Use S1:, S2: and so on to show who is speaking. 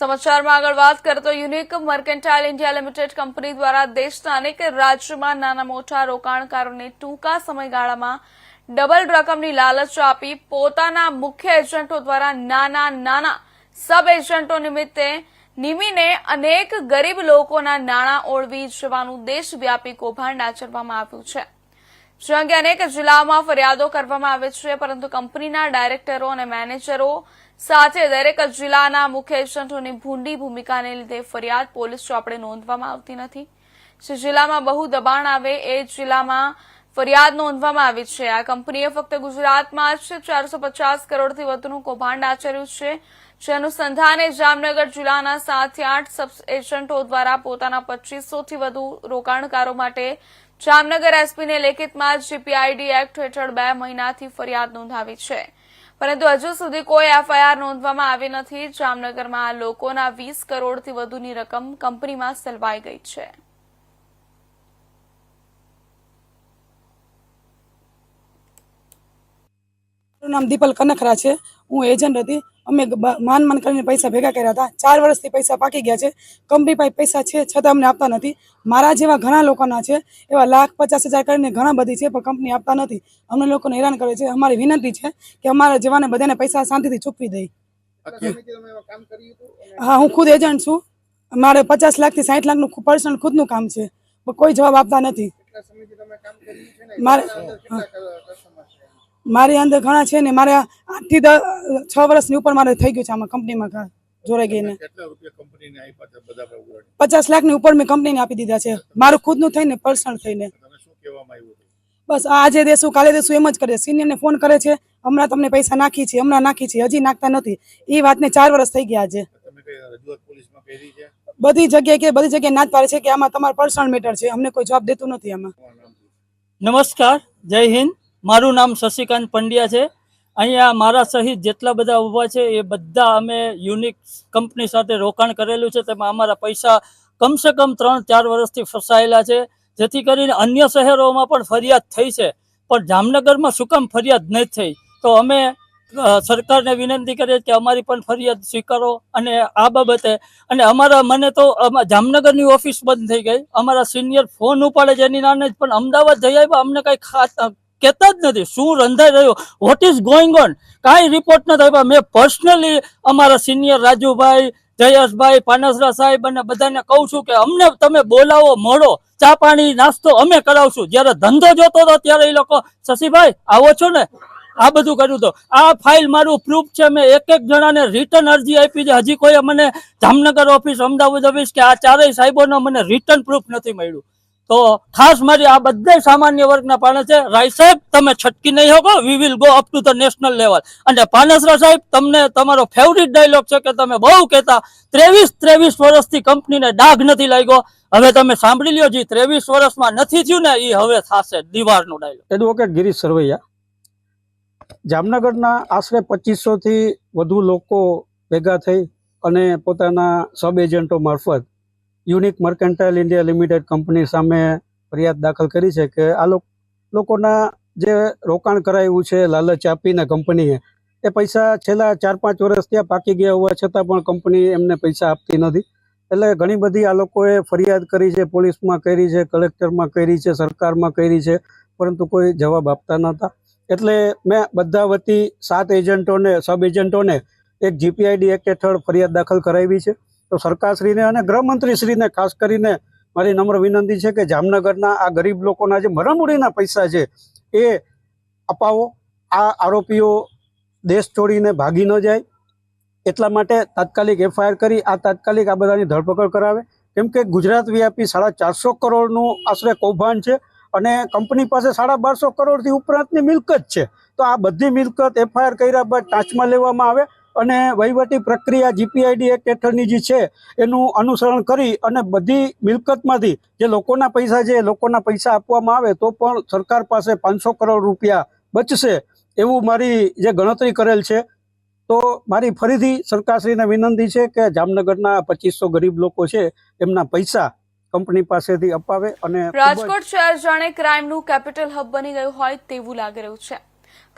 S1: સમાચારમાં આગળ વાત કરતો unique mercantile India limited company દ્વારા દેશના અનેક રાજ્યમાં નાના મોટા રોકાણકારોને ટૂંકા સમયગાળામાં ડબલ રકમની લાલચ આપી પોતાના મુખ્ય એજન્ટો દ્વારા નાના નાના સબ એજન્ટો નિમિત્તે નિમીને અનેક ગરીબ લોકોના નાણાં ઓળવી જવાનું દેશવ્યાપી કૌભાંડ આચરવામાં આવ્યું છે. જે અંગે અનેક જિલ્લાઓમાં ફરિયાદો કરવામાં આવે છે, પરંતુ કંપનીના ડાયરેક્ટરો અને મેનેજરો સાથે દરેક જિલ્લાના મુખ્ય એજન્ટોની ભૂંડી ભૂમિકાને લીધે ફરિયાદ પોલીસ ચોપડે નોંધવામાં આવતી નથી. જે જિલ્લામાં બહુ દબાણ આવે એ જિલ્લામાં ફરિયાદ નોંધવામાં આવી છે. આ કંપનીએ ફક્ત ગુજરાતમાં જ ચારસો પચાસ કરોડથી વધુનું કૌભાંડ આચર્યું છે, જે અનુસંધાને જામનગર જિલ્લાના સાતથી આઠ સબ એજન્ટો દ્વારા પોતાના પચીસોથી વધુ રોકાણકારો માટે જામનગર એસપીને લેખિતમાં જીપીઆઈડી એક્ટ હેઠળ બે મહિનાથી ફરિયાદ નોંધાવી છે. પરંતુ હજુ સુધી કોઈ એફઆઈઆર નોંધવામાં આવી નથી. જામનગરમાં લોકોના વીસ કરોડથી વધુની રકમ કંપનીમાં સલવાઈ ગઈ છે.
S2: મારું નામ દીપલ કનખરા છે. હું એજન્ટ હતી. અમે માન માન કરીને પૈસા ભેગા કર્યા હતા. ચાર વર્ષથી પૈસા પાકી ગયા છે. કંપની પાસે પૈસા છે છતાં અમને આપતા નથી. મારા જેવા ઘણા લોકોના છે એવા લાખ પચાસ હજાર કરીને ઘણા બધી છે પણ કંપની આપતા નથી. અમને લોકોને હેરાન કરે છે. અમારી વિનંતી છે કે અમારા જેવાને બધાને પૈસા શાંતિથી ચૂકવી દઈ હા હું ખુદ એજન્ટ છું. મારે પચાસ લાખથી સાઠ લાખનું પર્સનલ ખુદનું કામ છે. પણ કોઈ જવાબ આપતા નથી. મારે મારી અંદર ઘણા છે ને મારે આઠથી દસ છ વર્ષની ઉપર મારે થઈ ગયું છે આમાં કંપનીમાં જોડાઈ ગઈને. પચાસ લાખ લાખની ઉપર મેં કંપનીને આપી દીધા છે. મારું ખુદનું થઈને પર્સનલ થઈને. બસ આજે દેશું કાલે દેશું એમ જ કરે. સિનિયરને ફોન કરે છે હમણાં તમને પૈસા નાખી છે હમણાં નાખી છે હજી નાખતા નથી. એ વાતને ચાર વર્ષ થઈ ગયા છે
S3: તમે કઈ રજૂઆત પોલીસમાં કરી છે?
S2: બધી જગ્યાએ કે બધી જગ્યાએ નાચ પાડે છે કે આમાં તમારું પર્સનલ મેટર છે. અમને કોઈ જવાબ દેતું નથી આમાં?
S4: નમસ્કાર જય હિન્દ. મારું નામ શશિકાંત પંડ્યા છે. અહીંયા મારા સહિત જેટલા બધા ઊભા છે, એ બધા અમે યુનિક કંપની સાથે રોકાણ કરેલું છે. તેમાં અમારા પૈસા કમસે કમ ત્રણ, ચાર વર્ષથી ફસાયેલા છે. જેથી કરીને અન્ય શહેરોમાં પણ ફરિયાદ થઈ છે. પણ જામનગરમાં શું કામ ફરિયાદ નહીં થઈ? તો અમે સરકારને વિનંતી કરીએ કે અમારી પણ ફરિયાદ સ્વીકારો અને આ બાબતે. અને અમારા, મને તો જામનગરની ઓફિસ બંધ થઈ ગઈ. અમારા સિનિયર ફોન ઉપાડે છે એની નાને પણ અમદાવાદ જઈ આવ્યા. અમને કંઈ ખાસ કહેતા જ નથી, શું રંધાઈ રહ્યું? વોટ ઇઝ ગોઈંગ ઓન કાંઈ રિપોર્ટ નથી આપ્યા. મેં પર્સનલી અમારા સિનિયર રાજુભાઈ, જયેશભાઈ, પાનસરા સાહેબ અને બધાને કહું છું કે અમને તમે બોલાવો, મળો. ચા પાણી, નાસ્તો અમે કરાવશું. જ્યારે ધંધો જોતો હતો, ત્યારે એ લોકો, શશીભાઈ, આવો છો ને? આ બધું કર્યું તો. આ ફાઇલ મારું પ્રૂફ છે. મેં એક એક જણાને રિટર્ન અરજી આપી છે. હજી કોઈ મને જામનગર ઓફિસ અમદાવાદ ઓફિસ કે આ ચારેય સાહેબોનો મને રિટર્ન પ્રૂફ નથી મળ્યું. તો ખાસ મારી આ બધા સામાન્ય વર્ગના પાણે છે. રાય સાહેબ, તમે છટકી નહીં હોગો. We will go up to the national level અને પાનસરા સાહેબ, તમને તમારો ફેવરિટ ડાયલોગ છે કે તમે બહુ કહેતા, ત્રેવીસ ત્રેવીસ વર્ષથી કંપનીને ડાઘ નથી લાગ્યો. હવે તમે સાંભળી લ્યો જે, ત્રેવીસ વર્ષમાં નથી થયું ને એ હવે થશે દીવારનો ડાયલોગ
S5: એડવોકેટ ગિરીશ સરવૈયા, જામનગરના આશરે પચીસોથી વધુ લોકો ભેગા થઈ અને પોતાના સબ એજન્ટો મારફત unique mercantile India limited company સામે ફરિયાદ દાખલ કરી છે કે આ લોક- લોકોના જે રોકાણ કરાયું છે, લાલચ આપીને કંપનીએ, એ પૈસા છેલ્લા ચાર પાંચ વર્ષ ત્યાં પાકી ગયા હોવા છતાં પણ કંપની એમને પૈસા આપતી નથી. એટલે ઘણી બધી આ લોકોએ ફરિયાદ કરી છે, પોલીસમાં કરી છે, કલેક્ટરમાં કરી છે, સરકારમાં કરી છે, પરંતુ કોઈ જવાબ આપતા નહોતા. એટલે મેં બધા વતી સાત એજન્ટોને, સબ એજન્ટોને એક જીપીઆઈડી એક્ટ હેઠળ ફરિયાદ દાખલ કરાવી છે. તો સરકારશ્રીને અને ગૃહમંત્રીશ્રીને ખાસ કરીને મારી નમ્ર વિનંતી છે કે જામનગરના આ ગરીબ લોકોના જે મરમૂડીના પૈસા છે એ અપાવો. આ આરોપીઓ દેશ છોડીને ભાગી ન જાય. એટલા માટે તાત્કાલિક એફઆઈઆર કરી આ તાત્કાલિક આ બધાની ધરપકડ કરાવે. કેમ કે ગુજરાત વ્યાપી સાડા ચારસો કરોડનું આશરે કૌભાંડ છે અને કંપની પાસે સાડા બારસો કરોડથી ઉપરાંતની મિલકત છે. તો આ બધી મિલકત એફઆઈઆર કર્યા બાદ ટાંચમાં લેવામાં આવે. અને વહીવટી પ્રક્રિયા જીપીઆઈડી એક્ટ હેઠળની જે છે, એનું અનુસરણ કરી અને બધી મિલકતમાંથી જે લોકોના પૈસા છે લોકોના પૈસા આપવામાં આવે તો પણ સરકાર પાસે પાંચસો કરોડ રૂપિયા બચશે એવું મારી જે ગણતરી કરેલ છે. તો મારી ફરીથી સરકારશ્રીને વિનંતી છે કે જામનગરના પચીસો ગરીબ લોકો છે, એમના પૈસા કંપની પાસેથી અપાવે અને
S1: રાજકોટ શહેર જાણે ક્રાઇમનું કેપિટલ હબ બની ગયું હોય તેવું લાગી રહ્યું છે.